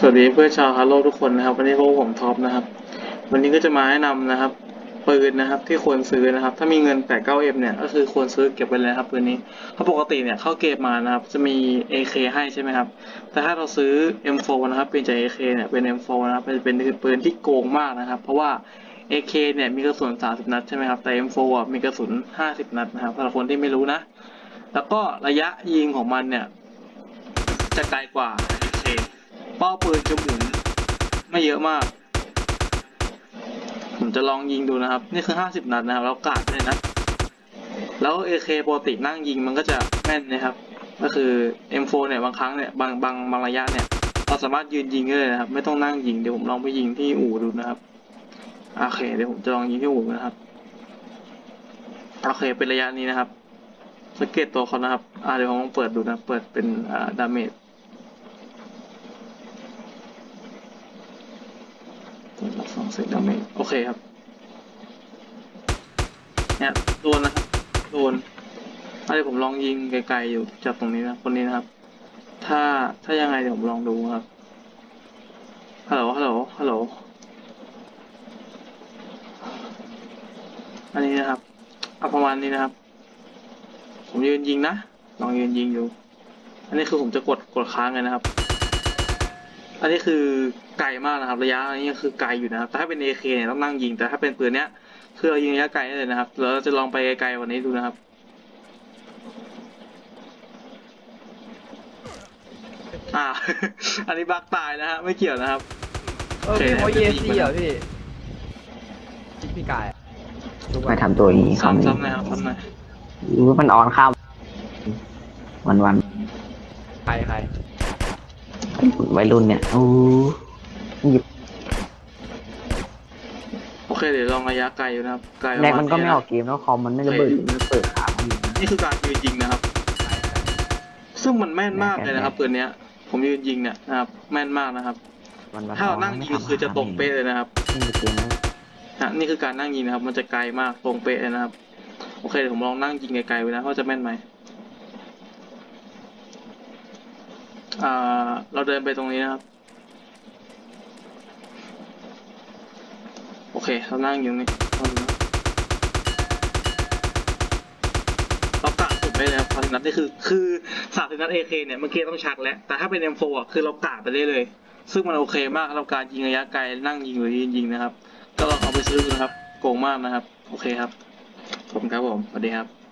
สวัสดีเพื่อนชาวฮาร์โลทุกคนนะครับ วันนี้พวกผมท็อปนะครับ วันนี้ก็จะมาแนะนำนะครับปืนนะครับที่ควรซื้อนะครับ ถ้ามีเงิน 8 9 m เนี่ยก็คือควรซื้อเก็บไว้เลยครับปืนนี้เพราะปกติเนี่ยเข้าเกมมานะครับ จะมี AK ให้ใช่ไหมครับ แต่ถ้าเราซื้อ M4 นะครับเปลี่ยนจาก AK เนี่ยเป็น M4 นะครับเป็นเป็นปืนที่โกงมากนะครับ เพราะว่า AK เนี่ยมีกระสุน 30 นัดใช่ไหมครับแต่ M4 อะมีกระสุน 50 นัดนะครับสำหรับคนที่ไม่รู้นะ แล้วก็ระยะยิงของมันเนี่ยจะไกลกว่า เป้าปืนจะหมุนไม่เยอะมาก ผมจะลองยิงดูนะครับ นี่คือ 50 นัดนะครับ แล้วกาดเลยนะ แล้ว AK ปกตินั่งยิงมันก็จะแม่นนะครับ ก็คือ M4 เนี่ยบางครั้งเนี่ยบางบางบางระยะเนี่ยเราสามารถยืนยิงได้เลยนะครับ ไม่ต้องนั่งยิงเดี๋ยวผมลองไปยิงที่อู่ดูนะครับโอเคเดี๋ยวผมจะลองยิงที่อู่นะครับโอเคเป็นระยะนี้นะครับสังเกตตัวเขานะครับอ่าเดี๋ยวผมลองเปิดดูนะเปิดเป็นอ่าดาเมจ ตัวละสองเซตดาเมจโอเคครับเนี่ยโดนนะครับโดนอะไรผมลองยิงไกลๆอยู่จากตรงนี้นะคนนี้นะครับ ถ้าถ้ายังไงเดี๋ยวผมลองดูครับฮัลโหลฮัลโหลฮัลโหลอันนี้นะครับเอาประมาณนี้นะครับ ผมยืนยิงนะลองยืนยิงอยู่ อันนี้คือผมจะกดกดค้างเลยนะครับ อันนี้คือไกลมากนะครับ ระยะอันนี้คือไกลอยู่นะครับแต่ถ้าเป็น AK เนี่ยต้องนั่งยิง แต่ถ้าเป็นปืนเนี้ยคือเรายิงระยะไกลได้เลยนะครับเดี๋ยวเราจะลองไปไกลๆกวันนี้ดูนะครับอ่า อันนี้บักตายนะฮะไม่เกี่ยวนะครับเออพี่เขาเยซีเหรอพี่พี่กายอะไปทำตัวอย่างนี้เขาซ้ำๆนะครับซ้ำหน่อยรู้ว่ามันออนข้ามวันวันใครใครๆ วัยรุ่นเนี่ยโอ้หยิบโอเคเดี๋ยวลองระยะไกลอยู่นะครับไกลประแรกมาณมันก็ไม่นี้อนะอกเกมแล้วคอมมันไม่ระเบิดมันเปิดขามันอยู่นะ นี่คือการยืนยิงนะครับ ซึ่งมันแม่นมากเลยนะครับปืนเนี้ย ผมยืนยิงเนี่ยนะครับแม่นมากนะครับวันวันถ้าเรานั่งยิงก็คือจะตรงเป๊ะเลยนะครับนี่เกมแล้วนะนี่คือการนั่งยิงนะครับ มันจะไกลมากตรงเป๊ะเลยนะครับ โอเคเดี๋ยวผมลองนั่งยิงไกลๆไปนะว่าจะแม่นไหม อ่า เราเดินไปตรงนี้นะครับ โอเค เรานั่งอยู่ตรงนี้เรากะสุดไปเลยครับสามสิบนัดนี่คือ คือสามสิบนัดเอเคเนี่ย เมื่อกี้ต้องชักแล้ว แต่ถ้าเป็น M4 อะ คือเรากะไปได้เลย ซึ่งมันโอเคมากสำหรับการยิงระยะไกล นั่งยิงหรือยืนยิงนะครับ ก็ลองเอาไปซื้อดูนะครับ โกงมากนะครับ โอเคครับ ขอบคุณครับผม สวัสดีครับ